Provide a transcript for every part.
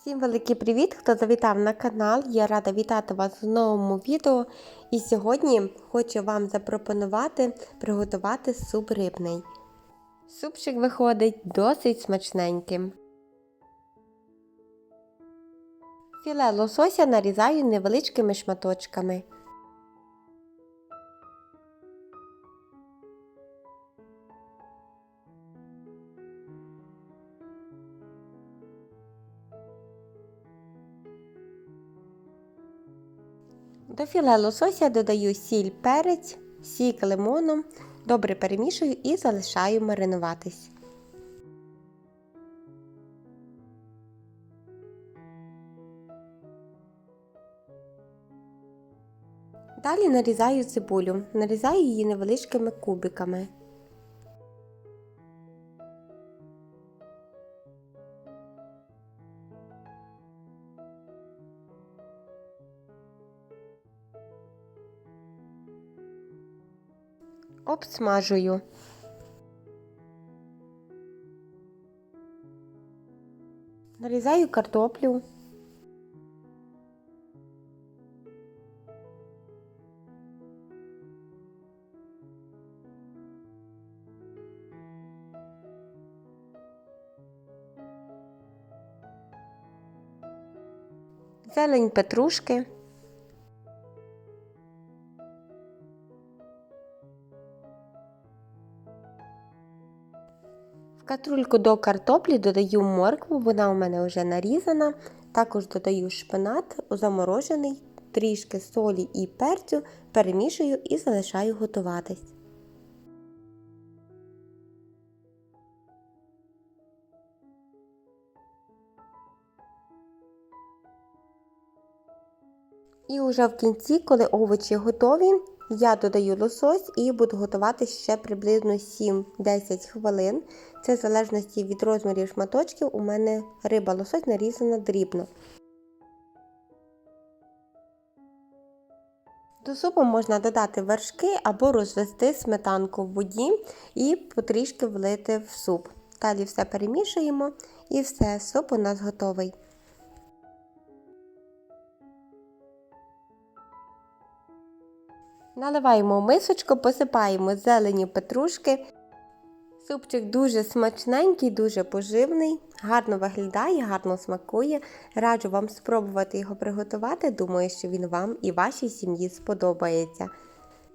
Всім великий привіт, хто завітав на канал. Я рада вітати вас в новому відео. І сьогодні хочу вам запропонувати приготувати суп рибний. Супчик виходить досить смачненьким. Філе лосося нарізаю невеличкими шматочками. До філе лосося додаю сіль, перець, сік лимоном, добре перемішую і залишаю маринуватись. Далі нарізаю цибулю, нарізаю її невеличкими кубиками. Обсмажую. Нарізаю картоплю. Зелень петрушки. Катрульку до картоплі додаю моркву, вона у мене вже нарізана. Також додаю шпинат, заморожений, трішки солі і перцю, перемішую і залишаю готуватись. І вже в кінці, коли овочі готові, я додаю лосось і буду готувати ще приблизно 7-10 хвилин. Це в залежності від розмірів шматочків, у мене риба лосось нарізана дрібно. До супу можна додати вершки або розвести сметанку в воді і потрішки влити в суп. Далі все перемішуємо і все, суп у нас готовий. Наливаємо мисочку, посипаємо зелені петрушки. Супчик дуже смачненький, дуже поживний, гарно виглядає, гарно смакує. Раджу вам спробувати його приготувати. Думаю, що він вам і вашій сім'ї сподобається.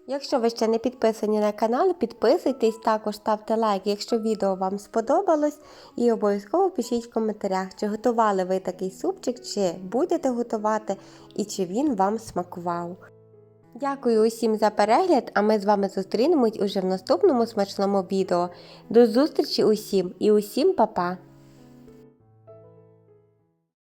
Якщо ви ще не підписані на канал, підписуйтесь, також ставте лайк, якщо відео вам сподобалось. І обов'язково пишіть в коментарях, чи готували ви такий супчик, чи будете готувати і чи він вам смакував. Дякую усім за перегляд, а ми з вами зустрінемось уже в наступному смачному відео. До зустрічі усім і усім па-па!